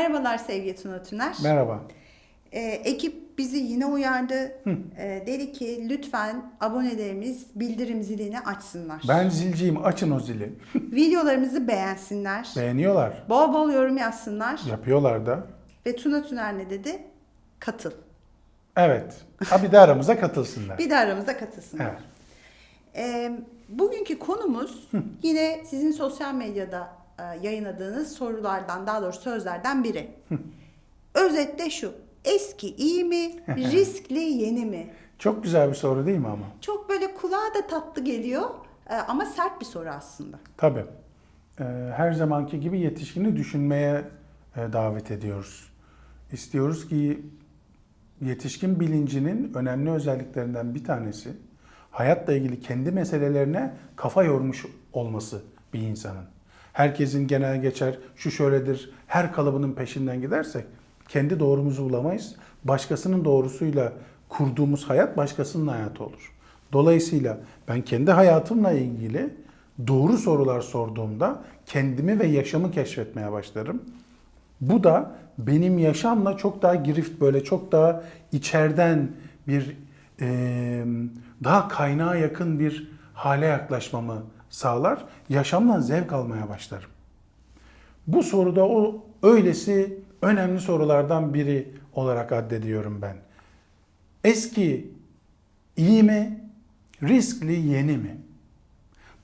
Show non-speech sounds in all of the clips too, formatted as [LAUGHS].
Merhabalar sevgili Tuna Tüner. Merhaba. Ee, ekip bizi yine uyardı. Ee, dedi ki lütfen abonelerimiz bildirim zilini açsınlar. Ben zilciyim. Açın o zili. [LAUGHS] Videolarımızı beğensinler. Beğeniyorlar. Bol bol yorum yazsınlar. Yapıyorlar da. Ve Tuna Tüner ne dedi? Katıl. Evet. Ha bir de aramıza katılsınlar. Bir de aramıza katılsınlar. Evet. Ee, bugünkü konumuz yine sizin sosyal medyada yayınladığınız sorulardan daha doğrusu sözlerden biri. [LAUGHS] Özetle şu. Eski iyi mi? [LAUGHS] Riskli yeni mi? Çok güzel bir soru değil mi ama? Çok böyle kulağa da tatlı geliyor e, ama sert bir soru aslında. Tabii. Ee, her zamanki gibi yetişkini düşünmeye e, davet ediyoruz. İstiyoruz ki yetişkin bilincinin önemli özelliklerinden bir tanesi hayatla ilgili kendi meselelerine kafa yormuş olması bir insanın. Herkesin genel geçer şu şöyledir her kalıbının peşinden gidersek kendi doğrumuzu bulamayız. Başkasının doğrusuyla kurduğumuz hayat başkasının hayatı olur. Dolayısıyla ben kendi hayatımla ilgili doğru sorular sorduğumda kendimi ve yaşamı keşfetmeye başlarım. Bu da benim yaşamla çok daha girift böyle çok daha içeriden bir daha kaynağa yakın bir hale yaklaşmamı sağlar. Yaşamdan zevk almaya başlarım. Bu soruda o öylesi önemli sorulardan biri olarak addediyorum ben. Eski iyi mi? Riskli yeni mi?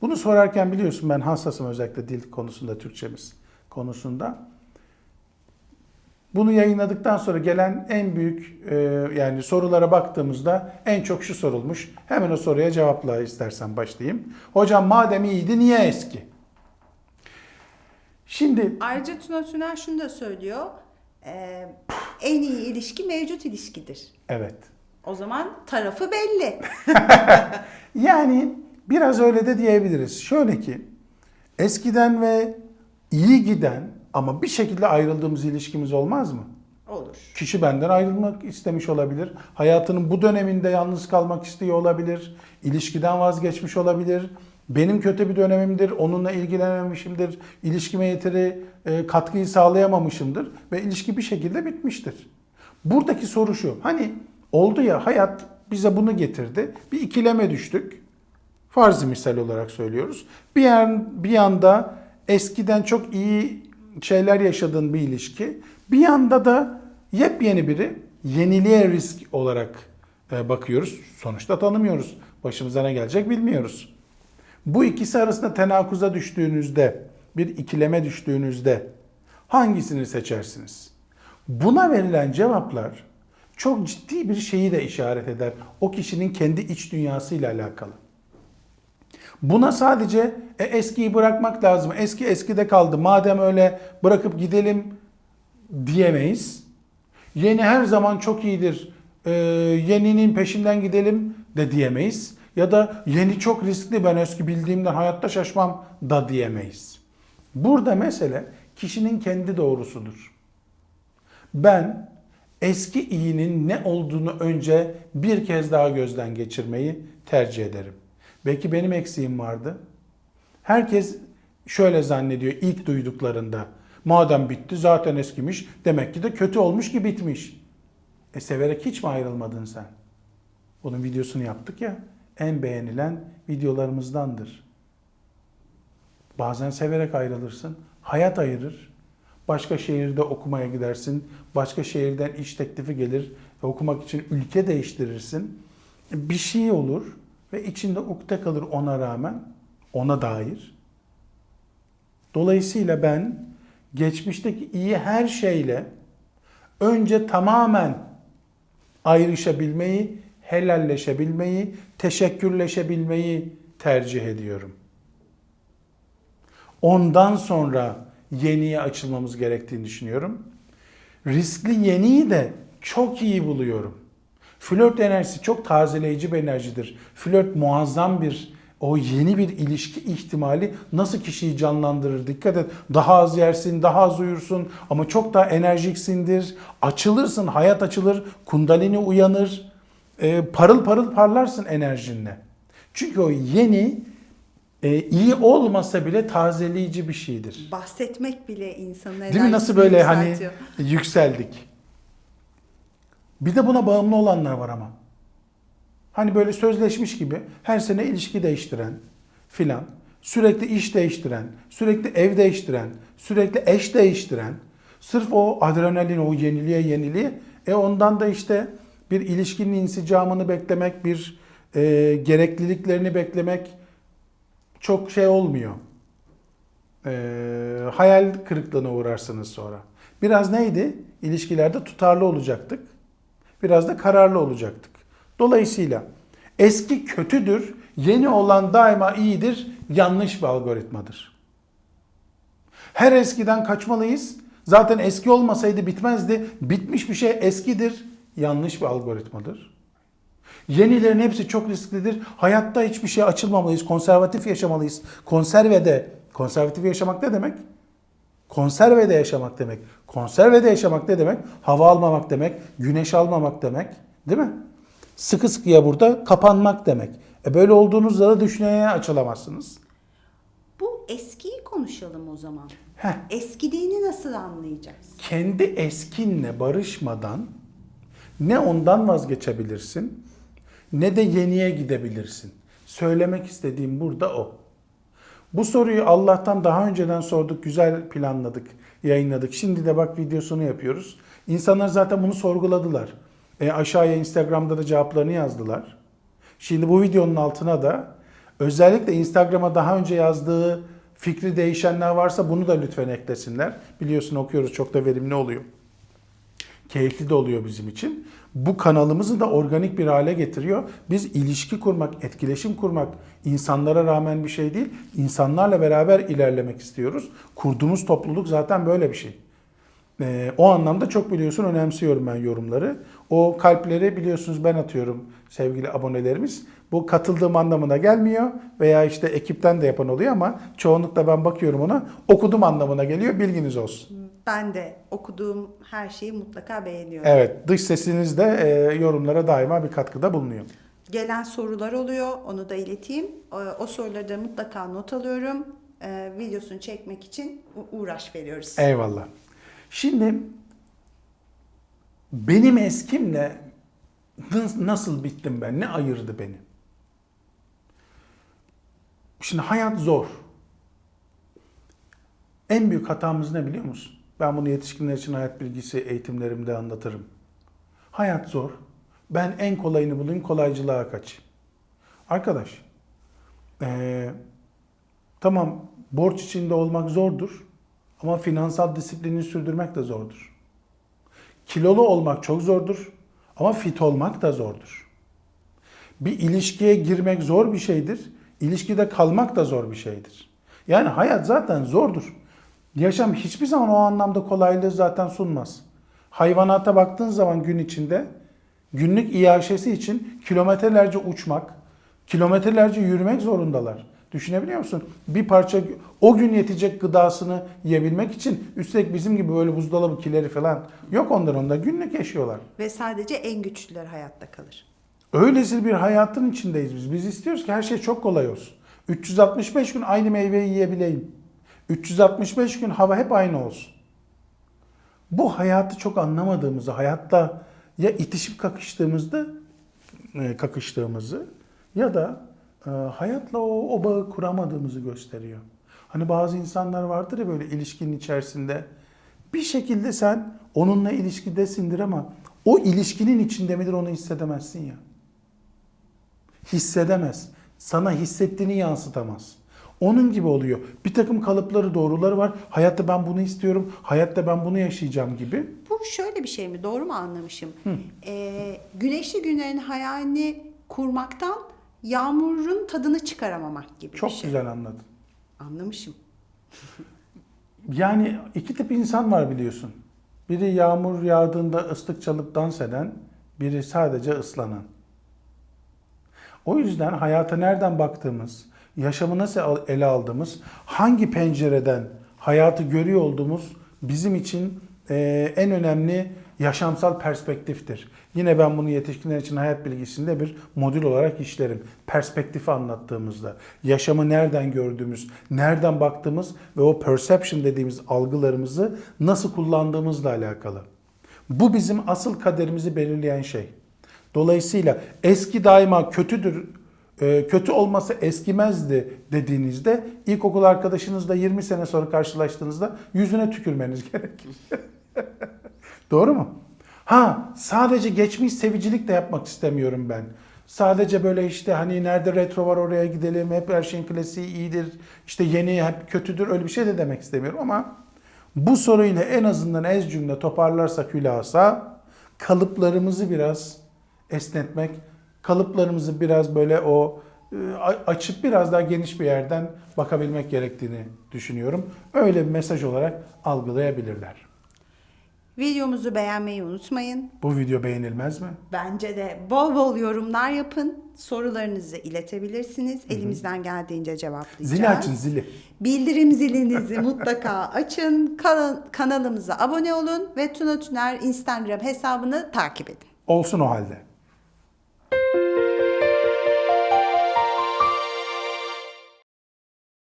Bunu sorarken biliyorsun ben hassasım özellikle dil konusunda, Türkçemiz konusunda. Bunu yayınladıktan sonra gelen en büyük e, yani sorulara baktığımızda en çok şu sorulmuş. Hemen o soruya cevapla istersen başlayayım. Hocam madem iyiydi niye eski? Şimdi Ayrıca Tuna Tüner şunu da söylüyor. e, en iyi ilişki mevcut ilişkidir. evet. O zaman tarafı belli. [LAUGHS] Yani biraz öyle de diyebiliriz. Şöyle ki eskiden ve iyi giden ama bir şekilde ayrıldığımız ilişkimiz olmaz mı? Olur. Kişi benden ayrılmak istemiş olabilir. Hayatının bu döneminde yalnız kalmak istiyor olabilir. İlişkiden vazgeçmiş olabilir. Benim kötü bir dönemimdir, onunla ilgilenememişimdir. İlişkime yeteri e, katkıyı sağlayamamışımdır ve ilişki bir şekilde bitmiştir. Buradaki soru şu. Hani oldu ya hayat bize bunu getirdi. Bir ikileme düştük. Farz misal olarak söylüyoruz. Bir yan, bir yanda eskiden çok iyi şeyler yaşadığın bir ilişki, bir yanda da yepyeni biri yeniliğe risk olarak e, bakıyoruz. Sonuçta tanımıyoruz. Başımıza ne gelecek bilmiyoruz. Bu ikisi arasında tenakuza düştüğünüzde, bir ikileme düştüğünüzde hangisini seçersiniz? Buna verilen cevaplar çok ciddi bir şeyi de işaret eder. O kişinin kendi iç dünyasıyla alakalı. Buna sadece e, eskiyi bırakmak lazım. Eski eskide kaldı. Madem öyle bırakıp gidelim diyemeyiz. Yeni her zaman çok iyidir. E, yeninin peşinden gidelim de diyemeyiz. Ya da yeni çok riskli ben eski bildiğimden hayatta şaşmam da diyemeyiz. Burada mesele kişinin kendi doğrusudur. Ben eski iyinin ne olduğunu önce bir kez daha gözden geçirmeyi tercih ederim. Belki benim eksiğim vardı. Herkes şöyle zannediyor ilk duyduklarında. Madem bitti zaten eskimiş demek ki de kötü olmuş ki bitmiş. E severek hiç mi ayrılmadın sen? Bunun videosunu yaptık ya. En beğenilen videolarımızdandır. Bazen severek ayrılırsın. Hayat ayırır. Başka şehirde okumaya gidersin. Başka şehirden iş teklifi gelir. Okumak için ülke değiştirirsin. Bir şey olur ve içinde ukde kalır ona rağmen. Ona dair. Dolayısıyla ben geçmişteki iyi her şeyle önce tamamen ayrışabilmeyi, helalleşebilmeyi, teşekkürleşebilmeyi tercih ediyorum. Ondan sonra yeniye açılmamız gerektiğini düşünüyorum. Riskli yeniyi de çok iyi buluyorum. Flört enerjisi çok tazeleyici bir enerjidir. Flört muazzam bir o yeni bir ilişki ihtimali nasıl kişiyi canlandırır? Dikkat et. Daha az yersin, daha az uyursun ama çok daha enerjiksindir. Açılırsın, hayat açılır, kundalini uyanır. E, parıl parıl parlarsın enerjinle. Çünkü o yeni e, iyi olmasa bile tazeleyici bir şeydir. Bahsetmek bile insanın Değil mi? Nasıl böyle hani yükseldik. Bir de buna bağımlı olanlar var ama. Hani böyle sözleşmiş gibi her sene ilişki değiştiren filan, sürekli iş değiştiren, sürekli ev değiştiren, sürekli eş değiştiren, sırf o adrenalin, o yeniliğe yeniliğe, e ondan da işte bir ilişkinin insicamını beklemek, bir e, gerekliliklerini beklemek çok şey olmuyor. E, hayal kırıklığına uğrarsınız sonra. Biraz neydi? İlişkilerde tutarlı olacaktık. Biraz da kararlı olacaktık. Dolayısıyla eski kötüdür, yeni olan daima iyidir, yanlış bir algoritmadır. Her eskiden kaçmalıyız. Zaten eski olmasaydı bitmezdi. Bitmiş bir şey eskidir, yanlış bir algoritmadır. Yenilerin hepsi çok risklidir. Hayatta hiçbir şey açılmamalıyız. Konservatif yaşamalıyız. Konservede, konservatif yaşamak ne demek? Konservede yaşamak demek. Konservede yaşamak ne demek? Hava almamak demek, güneş almamak demek. Değil mi? Sıkı sıkıya burada kapanmak demek. E böyle olduğunuzda da düşünmeye açılamazsınız. Bu eskiyi konuşalım o zaman. Heh. Eskidiğini nasıl anlayacağız? kendi eskinle barışmadan ne ondan vazgeçebilirsin ne de yeniye gidebilirsin. Söylemek istediğim burada o. Bu soruyu Allah'tan daha önceden sorduk, güzel planladık, yayınladık. Şimdi de bak videosunu yapıyoruz. İnsanlar zaten bunu sorguladılar. E, aşağıya Instagram'da da cevaplarını yazdılar. Şimdi bu videonun altına da özellikle Instagram'a daha önce yazdığı fikri değişenler varsa bunu da lütfen eklesinler. Biliyorsun okuyoruz çok da verimli oluyor. Keyifli de oluyor bizim için. Bu kanalımızı da organik bir hale getiriyor. Biz ilişki kurmak, etkileşim kurmak insanlara rağmen bir şey değil. İnsanlarla beraber ilerlemek istiyoruz. Kurduğumuz topluluk zaten böyle bir şey. Ee, o anlamda çok biliyorsun önemsiyorum ben yorumları. O kalpleri biliyorsunuz ben atıyorum sevgili abonelerimiz. Bu katıldığım anlamına gelmiyor veya işte ekipten de yapan oluyor ama çoğunlukla ben bakıyorum ona okudum anlamına geliyor bilginiz olsun. Ben de okuduğum her şeyi mutlaka beğeniyorum. Evet dış sesiniz de e, yorumlara daima bir katkıda bulunuyor. Gelen sorular oluyor, onu da ileteyim. O, o soruları da mutlaka not alıyorum. Ee, videosunu çekmek için uğraş veriyoruz. Eyvallah. Şimdi benim eskimle nasıl bittim ben? Ne ayırdı beni? Şimdi hayat zor. En büyük hatamız ne biliyor musun? Ben bunu yetişkinler için hayat bilgisi eğitimlerimde anlatırım. Hayat zor. Ben en kolayını bulayım, kolaycılığa kaçayım. Arkadaş, eee, tamam borç içinde olmak zordur ama finansal disiplini sürdürmek de zordur. Kilolu olmak çok zordur ama fit olmak da zordur. Bir ilişkiye girmek zor bir şeydir. İlişkide kalmak da zor bir şeydir. Yani hayat zaten zordur. Yaşam hiçbir zaman o anlamda kolaylığı zaten sunmaz. Hayvanata baktığın zaman gün içinde günlük iaşesi için kilometrelerce uçmak, kilometrelerce yürümek zorundalar. Düşünebiliyor musun? Bir parça o gün yetecek gıdasını yiyebilmek için üstelik bizim gibi böyle buzdolabı kileri falan yok onların onda günlük yaşıyorlar. Ve sadece en güçlüler hayatta kalır. Öylesi bir hayatın içindeyiz biz. Biz istiyoruz ki her şey çok kolay olsun. 365 gün aynı meyveyi yiyebileyim. 365 gün hava hep aynı olsun. Bu hayatı çok anlamadığımızı, hayatta ya itişip kakıştığımızda e, kakıştığımızı ya da e, hayatla o, o bağı kuramadığımızı gösteriyor. Hani bazı insanlar vardır ya böyle ilişkinin içerisinde bir şekilde sen onunla ilişkidesindir ama o ilişkinin içinde midir onu hissedemezsin ya hissedemez. Sana hissettiğini yansıtamaz. Onun gibi oluyor. Bir takım kalıpları, doğruları var. Hayatta ben bunu istiyorum. Hayatta ben bunu yaşayacağım gibi. Bu şöyle bir şey mi? Doğru mu anlamışım? Ee, güneşli günlerin hayalini kurmaktan yağmurun tadını çıkaramamak gibi Çok bir şey. güzel anladın. Anlamışım. [LAUGHS] Yani iki tip insan var biliyorsun. Biri yağmur yağdığında ıslık çalıp dans eden, biri sadece ıslanan. O yüzden hayata nereden baktığımız, yaşamı nasıl ele aldığımız, hangi pencereden hayatı görüyor olduğumuz bizim için eee, en önemli yaşamsal perspektiftir. Yine ben bunu yetişkinler için hayat bilgisinde bir modül olarak işlerim. Perspektifi anlattığımızda, yaşamı nereden gördüğümüz, nereden baktığımız ve o perception dediğimiz algılarımızı nasıl kullandığımızla alakalı. Bu bizim asıl kaderimizi belirleyen şey. Dolayısıyla eski daima kötüdür, e, kötü olması eskimezdi dediğinizde ilkokul arkadaşınızla 20 sene sonra karşılaştığınızda yüzüne tükürmeniz [LAUGHS] gerekir. Doğru mu? Ha sadece geçmiş sevicilik de yapmak istemiyorum ben. Sadece böyle işte hani nerede retro var oraya gidelim, hep her şeyin klasiği iyidir, işte yeni hep kötüdür öyle bir şey de demek istemiyorum ama bu soruyla en azından ez cümle toparlarsak hülasa kalıplarımızı biraz esnetmek, kalıplarımızı biraz böyle o e, açıp biraz daha geniş bir yerden bakabilmek gerektiğini düşünüyorum. Öyle bir mesaj olarak algılayabilirler. Videomuzu beğenmeyi unutmayın. Bu video beğenilmez mi? Bence de bol bol yorumlar yapın. Sorularınızı iletebilirsiniz. Elimizden geldiğince cevaplayacağız. Zili açın zili. Bildirim zilinizi [LAUGHS] mutlaka açın. Kana- kanalımıza abone olun ve Tuna Tüner Instagram hesabını takip edin. Olsun o halde.